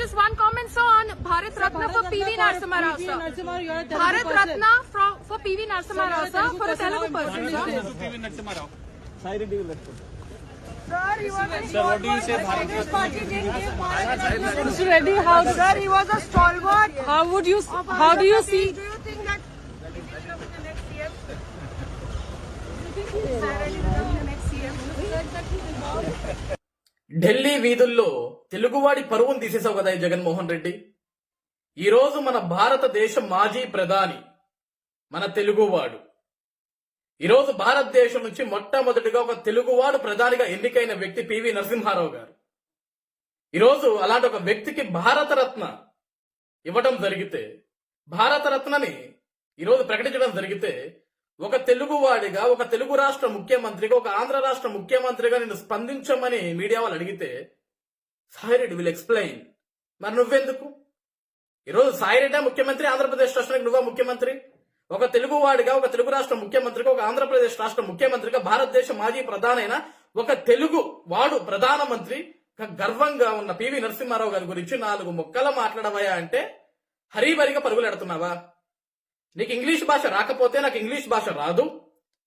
just one comment, sir, on Bharat Ratna for PV Narasimha Rao, sir. Bharat Ratna for, for PV Narasimha Rao, sir, for a Telugu person, sir. Sir, he was a Sir, what do you say, Bharat Congress party didn't give Bharat Mr. Reddy, how, Sir, he was a stalwart. how would you, of how do you Andhra see, Pradesh. Do you think that he will become the next CM? Do you think Sir Reddy will become the next CM? Delhi వీధుల్లో తెలుగువాడి పరువును తీసేసావు కదా ఈ జగన్మోహన్ రెడ్డి? ఈరోజు మన భారతదేశ మాజీ ప్రధాని మన తెలుగువాడు. ఈరోజు భారతదేశం నుంచి మొట్టమొదటిగా ఒక తెలుగువాడు ప్రధానిగా ఎన్నికైన వ్యక్తి పివి నరసింహారావు గారు. ఈరోజు అలాంటి ఒక వ్యక్తికి భారతరత్న ఇవ్వడం జరిగితే భారతరత్నని ఈరోజు ప్రకటించడం జరిగితే ఒక తెలుగువాడిగా ఒక తెలుగు రాష్ట్ర ముఖ్యమంత్రిగా ఒక ఆంధ్ర రాష్ట్ర ముఖ్యమంత్రిగా నేను స్పందించమని మీడియా వాళ్ళు అడిగితే సాయిరెడ్డి విల్ ఎక్స్ప్లెయిన్ మరి నువ్వెందుకు? ఈరోజు సాయిరెడ్డి ముఖ్యమంత్రి ఆంధ్రప్రదేశ్ రాష్ట్రానికి నువ్వా ముఖ్యమంత్రి? ఒక తెలుగువాడిగా ఒక తెలుగు రాష్ట్ర ముఖ్యమంత్రిగా ఒక ఆంధ్రప్రదేశ్ రాష్ట్ర ముఖ్యమంత్రిగా భారతదేశ మాజీ ప్రధానైన ఒక తెలుగు వాడు ప్రధానమంత్రి. గర్వంగా ఉన్న పివి నరసింహారావు గారి గురించి నాలుగు మొక్కలు మాట్లాడవయా అంటే హరీబరిగా పరుగులు ఎడుతున్నావా? నీకు ఇంగ్లీష్ భాష రాకపోతే నాకు ఇంగ్లీష్ భాష రాదు.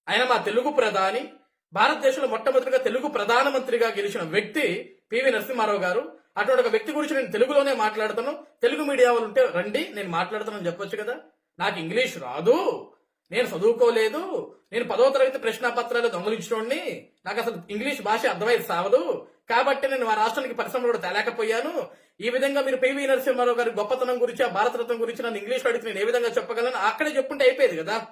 ఆయన మా తెలుగు ప్రధాని. భారతదేశంలో మొట్టమొదటిగా తెలుగు ప్రధానమంత్రిగా గెలిచిన వ్యక్తి పివి నరసింహారావు గారు. అటువంటి ఒక వ్యక్తి గురించి నేను తెలుగులోనే మాట్లాడతాను. తెలుగు మీడియా వాళ్ళు ఉంటే రండి నేను మాట్లాడతానని చెప్పొచ్చు కదా. నాకు ఇంగ్లీష్ రాదు. నేను చదువుకోలేదు. నేను పదో తరగతి ప్రశ్న పత్రాలు దొంగలించడండి నాకు అసలు ఇంగ్లీష్ భాష అర్థమైతే సావదు. కాబట్టి నేను మా రాష్ట్రానికి పరిశ్రమలు కూడా తేలేకపోయాను. ఈ విధంగా మీరు పివి నరసింహారావు గారి గొప్పతనం గురించి ఆ భారతరత్నం గురించి నన్ను ఇంగ్లీష్ అడిగితే నేను ఏ విధంగా చెప్పగలను? అక్కడే చెప్పుంటే అయిపోయేది కదా.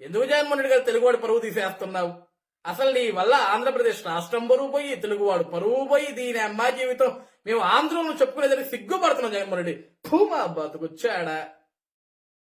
ఎందుకు జగన్మోహన్ రెడ్డి గారు తెలుగువాడు పరువు తీసేస్తున్నావు? అసలు నీ వల్ల ఆంధ్రప్రదేశ్ రాష్ట్రం బరువు పోయి తెలుగువాడు పరువు పోయి దీని అమ్మాయి జీవితం. మేము ఆంధ్రంలో చెప్పుకునేదానికి సిగ్గుపడుతున్నాం జగన్మోహన్ రెడ్డి. భూమా బతుకొచ్చాడా